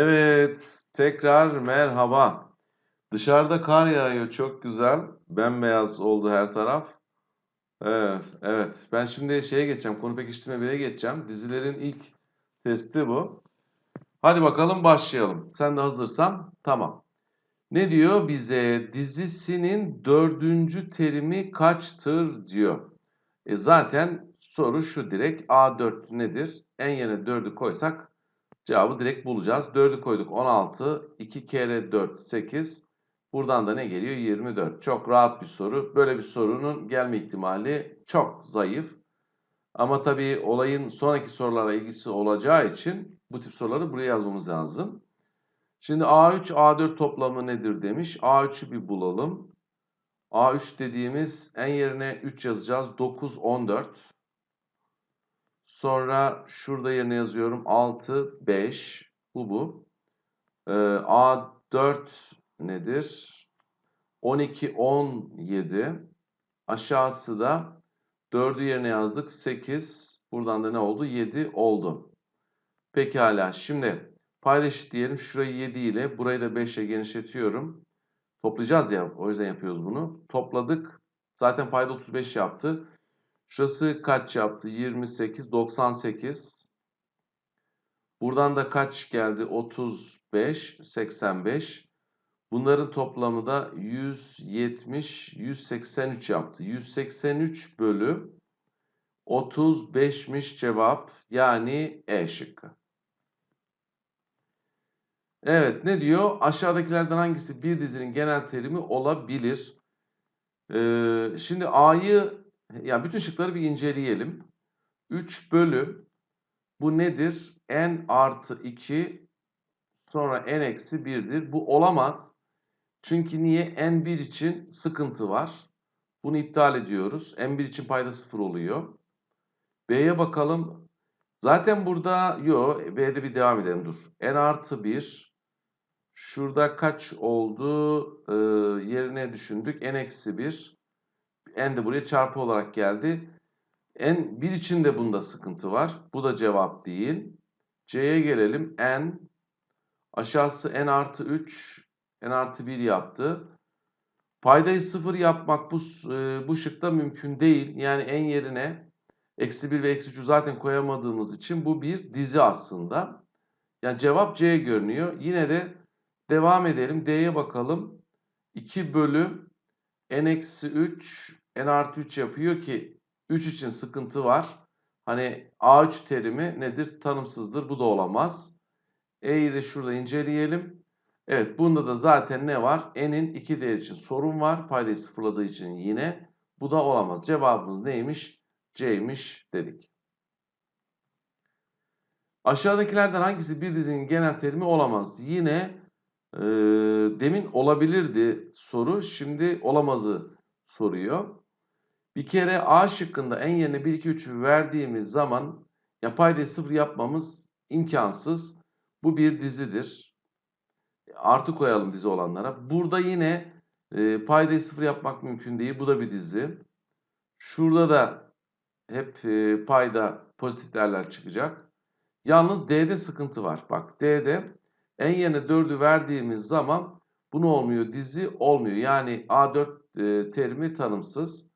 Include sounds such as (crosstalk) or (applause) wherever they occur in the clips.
Evet, tekrar merhaba. Dışarıda kar yağıyor, çok güzel. Bembeyaz oldu her taraf. Evet, evet. Ben şimdi şeye geçeceğim, konu pekiştirme 1'e geçeceğim. Dizilerin ilk testi bu. Hadi bakalım başlayalım. Sen de hazırsan, tamam. Ne diyor bize? Dizisinin dördüncü terimi kaçtır diyor. E zaten soru şu direkt. A4 nedir? En yerine 4'ü koysak Cevabı direkt bulacağız. 4'ü koyduk 16. 2 kere 4 8. Buradan da ne geliyor? 24. Çok rahat bir soru. Böyle bir sorunun gelme ihtimali çok zayıf. Ama tabii olayın sonraki sorulara ilgisi olacağı için bu tip soruları buraya yazmamız lazım. Şimdi A3, A4 toplamı nedir demiş. A3'ü bir bulalım. A3 dediğimiz en yerine 3 yazacağız. 9, 14. Sonra şurada yerine yazıyorum. 6, 5. Bu bu. Ee, A4 nedir? 12, 17. Aşağısı da 4'ü yerine yazdık. 8. Buradan da ne oldu? 7 oldu. Pekala. Şimdi payda diyelim. Şurayı 7 ile burayı da 5 ile genişletiyorum. Toplayacağız ya. O yüzden yapıyoruz bunu. Topladık. Zaten payda 35 yaptı. Şurası kaç yaptı? 28, 98. Buradan da kaç geldi? 35, 85. Bunların toplamı da 170, 183 yaptı. 183 bölü 35'miş cevap. Yani E şıkkı. Evet ne diyor? Aşağıdakilerden hangisi bir dizinin genel terimi olabilir? Ee, şimdi A'yı yani bütün şıkları bir inceleyelim. 3 bölü bu nedir? n artı 2 sonra n eksi 1'dir. Bu olamaz. Çünkü niye? n1 için sıkıntı var. Bunu iptal ediyoruz. n1 için payda 0 oluyor. B'ye bakalım. Zaten burada yo B'de bir devam edelim dur. n artı 1 şurada kaç oldu? Ee, yerine düşündük. n eksi 1 n de buraya çarpı olarak geldi. n 1 için de bunda sıkıntı var. Bu da cevap değil. C'ye gelelim. n aşağısı n artı 3 n artı 1 yaptı. Paydayı 0 yapmak bu, e, bu şıkta mümkün değil. Yani n yerine eksi 1 ve eksi 3'ü zaten koyamadığımız için bu bir dizi aslında. Yani cevap C görünüyor. Yine de devam edelim. D'ye bakalım. 2 bölü n eksi 3 n artı 3 yapıyor ki 3 için sıkıntı var. Hani A3 terimi nedir? Tanımsızdır. Bu da olamaz. E'yi de şurada inceleyelim. Evet bunda da zaten ne var? N'in 2 değer için sorun var. Paydayı sıfırladığı için yine. Bu da olamaz. Cevabımız neymiş? C'ymiş dedik. Aşağıdakilerden hangisi bir dizinin genel terimi olamaz? Yine e, demin olabilirdi soru. Şimdi olamazı soruyor. Bir kere A şıkkında en yerine 1, 2, 3'ü verdiğimiz zaman yapay 0 yapmamız imkansız. Bu bir dizidir. Artı koyalım dizi olanlara. Burada yine e, paydayı 0 yapmak mümkün değil. Bu da bir dizi. Şurada da hep e, payda pozitif değerler çıkacak. Yalnız D'de sıkıntı var. Bak D'de en yerine 4'ü verdiğimiz zaman bu ne olmuyor? Dizi olmuyor. Yani A4 e, terimi tanımsız.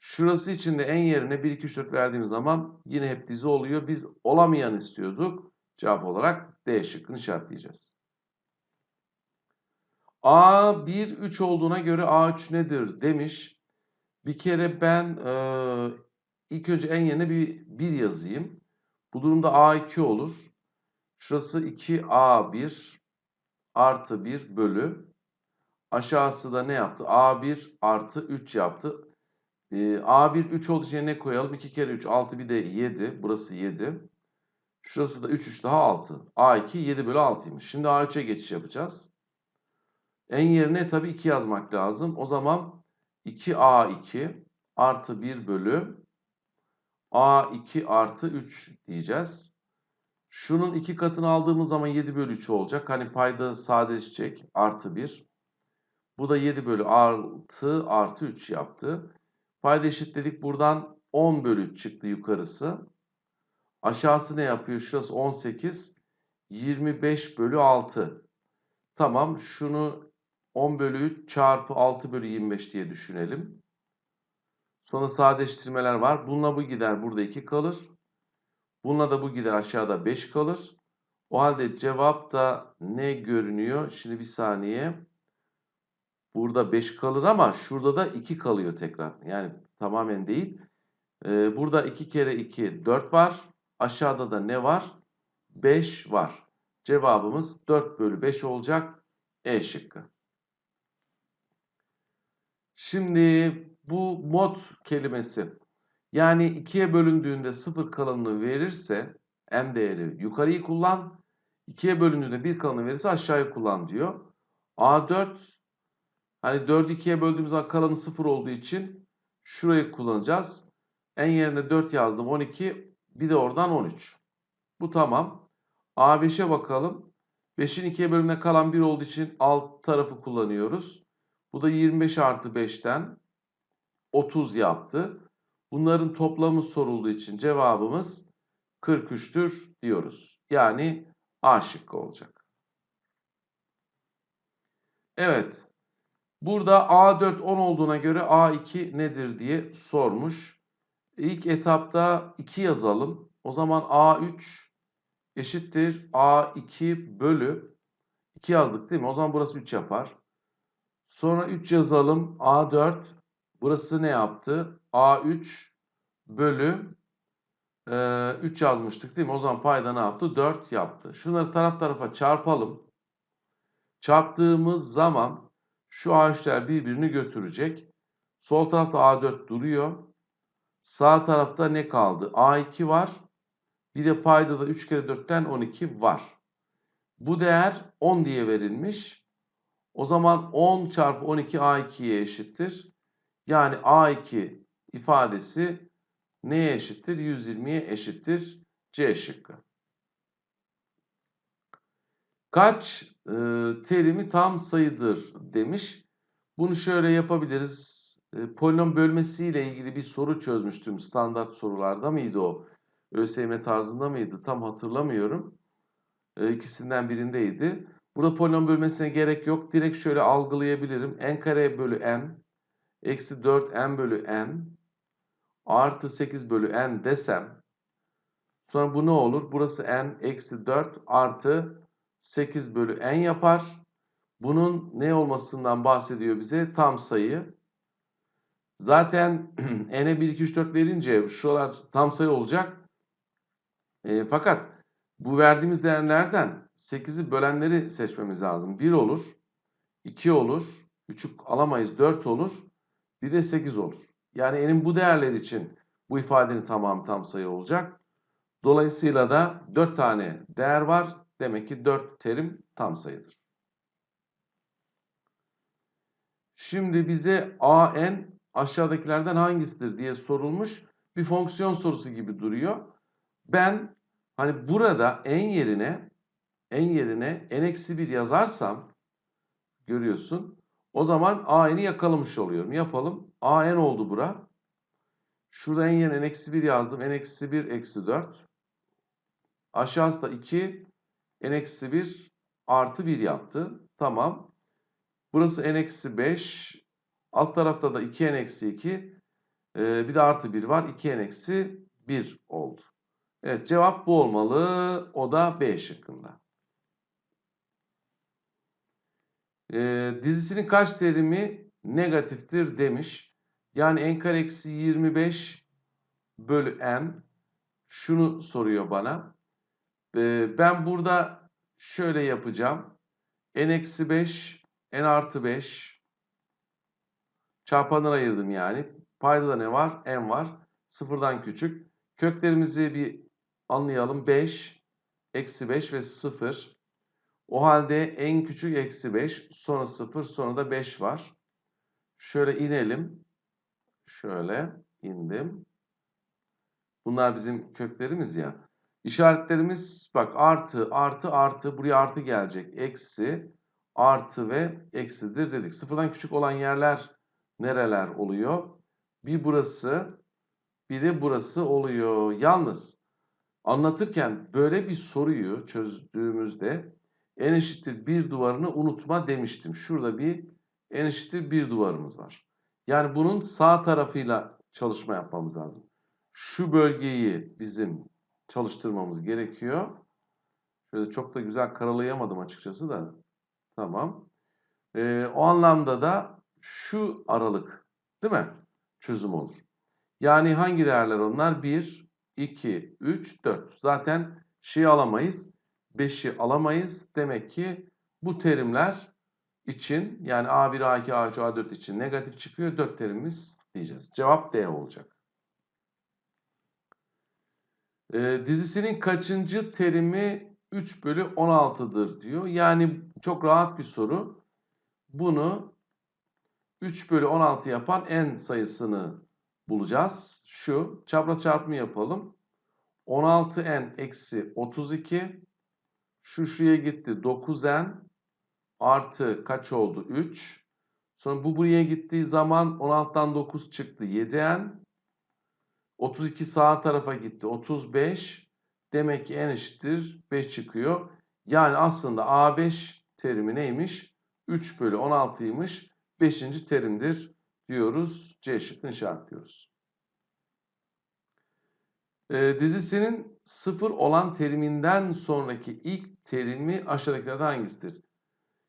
Şurası için de en yerine 1, 2, 3, 4 verdiğimiz zaman yine hep dizi oluyor. Biz olamayan istiyorduk. Cevap olarak D şıkkını işaretleyeceğiz. A 1, 3 olduğuna göre A3 nedir demiş. Bir kere ben e, ilk önce en yerine bir 1 yazayım. Bu durumda A2 olur. Şurası 2A1 artı 1 bölü. Aşağısı da ne yaptı? A1 artı 3 yaptı. Ee, A1 3 olduğu için ne koyalım? 2 kere 3 6 bir de 7. Burası 7. Şurası da 3 3 daha 6. A2 7 bölü 6'ymış. Şimdi A3'e geçiş yapacağız. En yerine tabii 2 yazmak lazım. O zaman 2A2 artı 1 bölü A2 artı 3 diyeceğiz. Şunun 2 katını aldığımız zaman 7 bölü 3 olacak. Hani payda sadeleşecek. Artı 1. Bu da 7 bölü 6 artı 3 yaptı. Payda eşitledik. Buradan 10 bölü 3 çıktı yukarısı. Aşağısı ne yapıyor? Şurası 18. 25 bölü 6. Tamam şunu 10 bölü 3 çarpı 6 bölü 25 diye düşünelim. Sonra sadeleştirmeler var. Bununla bu gider burada 2 kalır. Bununla da bu gider aşağıda 5 kalır. O halde cevap da ne görünüyor? Şimdi bir saniye. Burada 5 kalır ama şurada da 2 kalıyor tekrar. Yani tamamen değil. Ee, burada 2 kere 2 4 var. Aşağıda da ne var? 5 var. Cevabımız 4 bölü 5 olacak. E şıkkı. Şimdi bu mod kelimesi yani 2'ye bölündüğünde 0 kalınlığı verirse n değeri yukarıyı kullan. 2'ye bölündüğünde 1 kalınlığı verirse aşağıyı kullan diyor. A4 hani 4'ü 2'ye böldüğümüz zaman kalanı 0 olduğu için şurayı kullanacağız. En yerine 4 yazdım 12 bir de oradan 13. Bu tamam. A5'e bakalım. 5'in 2'ye bölümüne kalan 1 olduğu için alt tarafı kullanıyoruz. Bu da 25 artı 5'ten 30 yaptı. Bunların toplamı sorulduğu için cevabımız 43'tür diyoruz. Yani A şıkkı olacak. Evet. Burada A4 10 olduğuna göre A2 nedir diye sormuş. İlk etapta 2 yazalım. O zaman A3 eşittir A2 bölü 2 yazdık değil mi? O zaman burası 3 yapar. Sonra 3 yazalım. A4 burası ne yaptı? A3 bölü e, 3 yazmıştık değil mi? O zaman payda ne yaptı? 4 yaptı. Şunları taraf tarafa çarpalım. Çarptığımız zaman şu A3'ler birbirini götürecek. Sol tarafta A4 duruyor. Sağ tarafta ne kaldı? A2 var. Bir de payda da 3 kere 4'ten 12 var. Bu değer 10 diye verilmiş. O zaman 10 çarpı 12 A2'ye eşittir. Yani A2 ifadesi neye eşittir? 120'ye eşittir. C şıkkı. Kaç e, terimi tam sayıdır demiş. Bunu şöyle yapabiliriz. E, polinom bölmesiyle ilgili bir soru çözmüştüm. Standart sorularda mıydı o? ÖSYM tarzında mıydı? Tam hatırlamıyorum. E, ikisinden birindeydi. Burada polinom bölmesine gerek yok. Direkt şöyle algılayabilirim. n kare bölü n eksi 4 n bölü n artı 8 bölü n desem sonra bu ne olur? Burası n eksi 4 artı 8 bölü n yapar. Bunun ne olmasından bahsediyor bize? Tam sayı. Zaten (clears throat) n'e 1, 2, 3, 4 verince şuralar tam sayı olacak. E, fakat bu verdiğimiz değerlerden 8'i bölenleri seçmemiz lazım. 1 olur, 2 olur, 3'ü alamayız 4 olur, bir de 8 olur. Yani n'in bu değerler için bu ifadenin tamamı tam sayı olacak. Dolayısıyla da 4 tane değer var. Demek ki 4 terim tam sayıdır. Şimdi bize an aşağıdakilerden hangisidir diye sorulmuş. Bir fonksiyon sorusu gibi duruyor. Ben hani burada en yerine en yerine n-1 yazarsam görüyorsun. O zaman an'i yakalamış oluyorum. Yapalım. an oldu bura. Şurada en yerine n-1 yazdım. n-1 eksi 4. Aşağısı da 2 n-1 artı 1 yaptı. Tamam. Burası n-5. Alt tarafta da 2n-2. Ee, bir de artı 1 var. 2n-1 oldu. Evet cevap bu olmalı. O da B şıkkında. Ee, dizisinin kaç terimi negatiftir demiş. Yani n kare eksi 25 bölü n şunu soruyor bana. Ee, ben burada şöyle yapacağım. n eksi 5 n artı 5 çarpanlara ayırdım yani. Payda da ne var? n var. Sıfırdan küçük. Köklerimizi bir anlayalım. 5, eksi 5 ve 0. O halde en küçük eksi 5, sonra 0, sonra da 5 var. Şöyle inelim. Şöyle indim. Bunlar bizim köklerimiz ya. İşaretlerimiz bak artı, artı, artı. Buraya artı gelecek. Eksi, artı ve eksidir dedik. Sıfırdan küçük olan yerler nereler oluyor? Bir burası, bir de burası oluyor. Yalnız anlatırken böyle bir soruyu çözdüğümüzde en eşittir bir duvarını unutma demiştim. Şurada bir en eşittir bir duvarımız var. Yani bunun sağ tarafıyla çalışma yapmamız lazım. Şu bölgeyi bizim çalıştırmamız gerekiyor. Şöyle çok da güzel karalayamadım açıkçası da. Tamam. Ee, o anlamda da şu aralık değil mi? Çözüm olur. Yani hangi değerler onlar? 1, 2, 3, 4. Zaten şeyi alamayız. 5'i alamayız. Demek ki bu terimler için yani A1, A2, A3, A4 için negatif çıkıyor. 4 terimimiz diyeceğiz. Cevap D olacak. Ee, dizisinin kaçıncı terimi 3 bölü 16'dır diyor. Yani çok rahat bir soru. Bunu 3 bölü 16 yapan en sayısını bulacağız. Şu çapraz çarpımı yapalım. 16n eksi 32 şu şuraya gitti 9n artı kaç oldu 3 sonra bu buraya gittiği zaman 16'dan 9 çıktı 7n 32 sağ tarafa gitti 35 demek ki n eşittir 5 çıkıyor. Yani aslında A5 terimi neymiş? 3 bölü 16'ymış. 5. terimdir diyoruz. C şıkkını işaretliyoruz. E, dizisinin sıfır olan teriminden sonraki ilk terimi aşağıdakilerden hangisidir?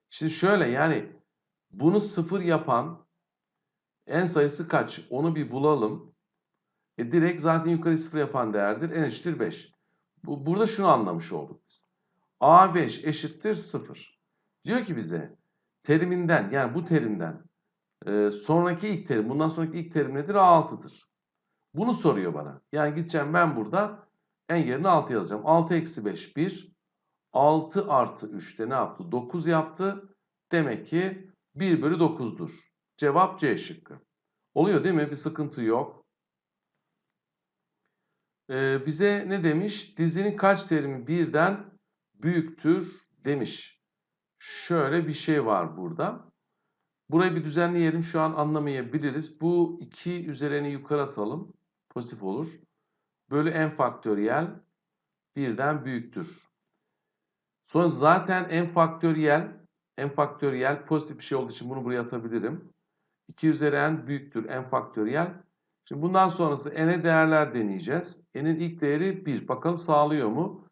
Şimdi şöyle yani bunu sıfır yapan en sayısı kaç? Onu bir bulalım. E, direkt zaten yukarı sıfır yapan değerdir. En eşittir 5. Bu, burada şunu anlamış olduk biz. A5 eşittir 0. Diyor ki bize teriminden yani bu terimden e, sonraki ilk terim bundan sonraki ilk terim nedir? A6'dır. Bunu soruyor bana. Yani gideceğim ben burada en yerine 6 yazacağım. 6 eksi 5 1. 6 artı 3 de ne yaptı? 9 yaptı. Demek ki 1 bölü 9'dur. Cevap C şıkkı. Oluyor değil mi? Bir sıkıntı yok. Ee, bize ne demiş? Dizinin kaç terimi birden büyüktür demiş. Şöyle bir şey var burada. Burayı bir düzenleyelim. Şu an anlamayabiliriz. Bu 2 üzerine yukarı atalım pozitif olur. Bölü n faktöriyel birden büyüktür. Sonra zaten n faktöriyel n faktöriyel pozitif bir şey olduğu için bunu buraya atabilirim. 2 üzeri n büyüktür n faktöriyel. Şimdi bundan sonrası n'e değerler deneyeceğiz. n'in ilk değeri 1. Bakalım sağlıyor mu?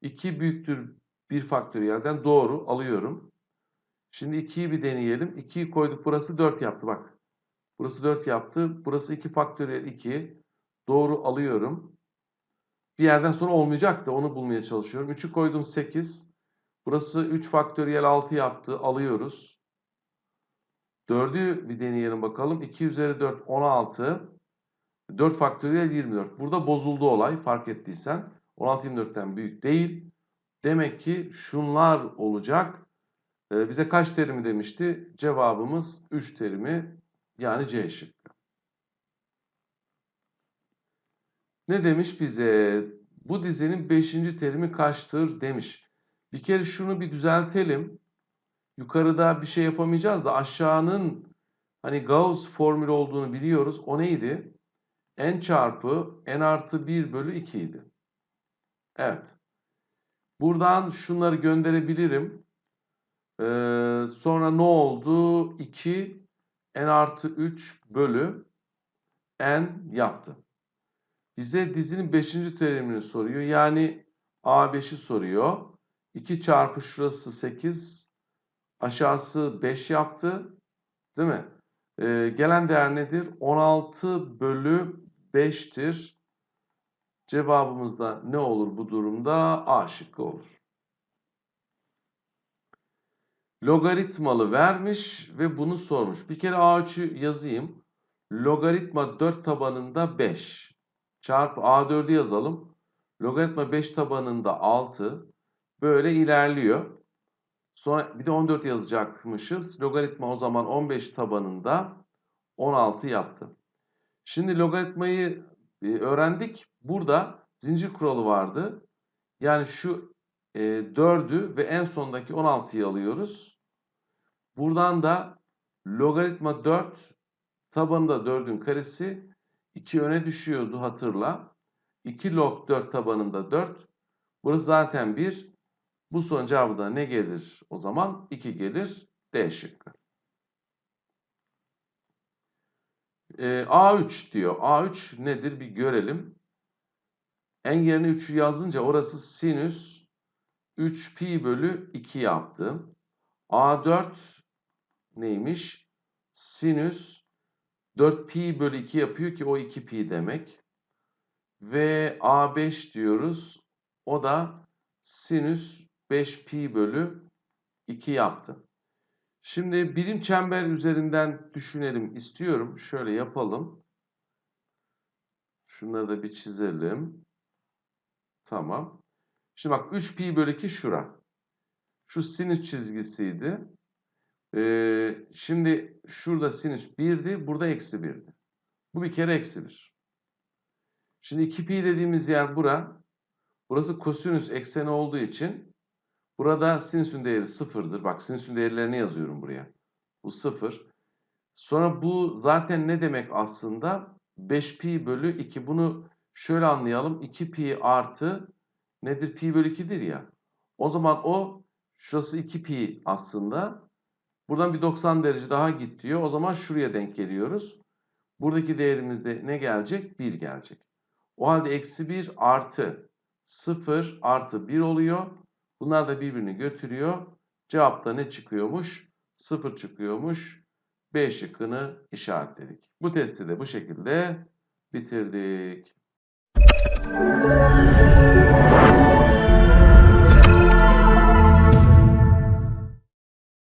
2 büyüktür 1 faktöriyelden doğru alıyorum. Şimdi 2'yi bir deneyelim. 2'yi koyduk burası 4 yaptı bak. Burası 4 yaptı. Burası 2 faktöriyel 2. Doğru alıyorum. Bir yerden sonra olmayacak da onu bulmaya çalışıyorum. 3'ü koydum 8. Burası 3 faktöriyel 6 yaptı. Alıyoruz. 4'ü bir deneyelim bakalım. 2 üzeri 4 16. 4 faktöriyel 24. Burada bozuldu olay fark ettiysen. 16 24'ten büyük değil. Demek ki şunlar olacak. Ee, bize kaç terimi demişti? Cevabımız 3 terimi yani C şıkkı. Ne demiş bize? Bu dizinin 5. terimi kaçtır demiş. Bir kere şunu bir düzeltelim. Yukarıda bir şey yapamayacağız da aşağının hani Gauss formülü olduğunu biliyoruz. O neydi? n çarpı n artı 1 bölü 2 idi. Evet. Buradan şunları gönderebilirim. Ee, sonra ne oldu? 2 n artı 3 bölü n yaptı. Bize dizinin 5. terimini soruyor. Yani A5'i soruyor. 2 çarpı şurası 8. Aşağısı 5 yaptı. Değil mi? Ee, gelen değer nedir? 16 bölü 5'tir. Cevabımız da ne olur bu durumda? A şıkkı olur. Logaritmalı vermiş ve bunu sormuş. Bir kere A3'ü yazayım. Logaritma 4 tabanında 5 çarpı A4'ü yazalım. Logaritma 5 tabanında 6. Böyle ilerliyor. Sonra bir de 14 yazacakmışız. Logaritma o zaman 15 tabanında 16 yaptı. Şimdi logaritmayı e, öğrendik. Burada zincir kuralı vardı. Yani şu e, 4'ü ve en sondaki 16'yı alıyoruz. Buradan da logaritma 4 tabanında 4'ün karesi 2 öne düşüyordu hatırla. 2 log 4 tabanında 4. Burası zaten 1. Bu son cevabı da ne gelir o zaman? 2 gelir. D şıkkı. Ee, A3 diyor. A3 nedir bir görelim. En yerine 3'ü yazınca orası sinüs 3 pi bölü 2 yaptı. A4 neymiş? Sinüs 4 pi bölü 2 yapıyor ki o 2 pi demek. Ve A5 diyoruz. O da sinüs 5 pi bölü 2 yaptı. Şimdi birim çember üzerinden düşünelim istiyorum. Şöyle yapalım. Şunları da bir çizelim. Tamam. Şimdi bak 3 pi bölü 2 şura. Şu sinüs çizgisiydi. Ee, şimdi şurada sinüs 1'di. Burada eksi 1'di. Bu bir kere eksi 1. Şimdi 2 pi dediğimiz yer bura. Burası kosinüs ekseni olduğu için burada sinüsün değeri sıfırdır. Bak sinüsün değerlerini yazıyorum buraya. Bu sıfır. Sonra bu zaten ne demek aslında? 5 pi bölü 2. Bunu şöyle anlayalım. 2 pi artı nedir? Pi bölü 2'dir ya. O zaman o şurası 2 pi aslında. Buradan bir 90 derece daha git diyor. O zaman şuraya denk geliyoruz. Buradaki değerimizde ne gelecek? 1 gelecek. O halde eksi 1 artı 0 artı 1 oluyor. Bunlar da birbirini götürüyor. Cevapta ne çıkıyormuş? 0 çıkıyormuş. B şıkkını işaretledik. Bu testi de bu şekilde bitirdik.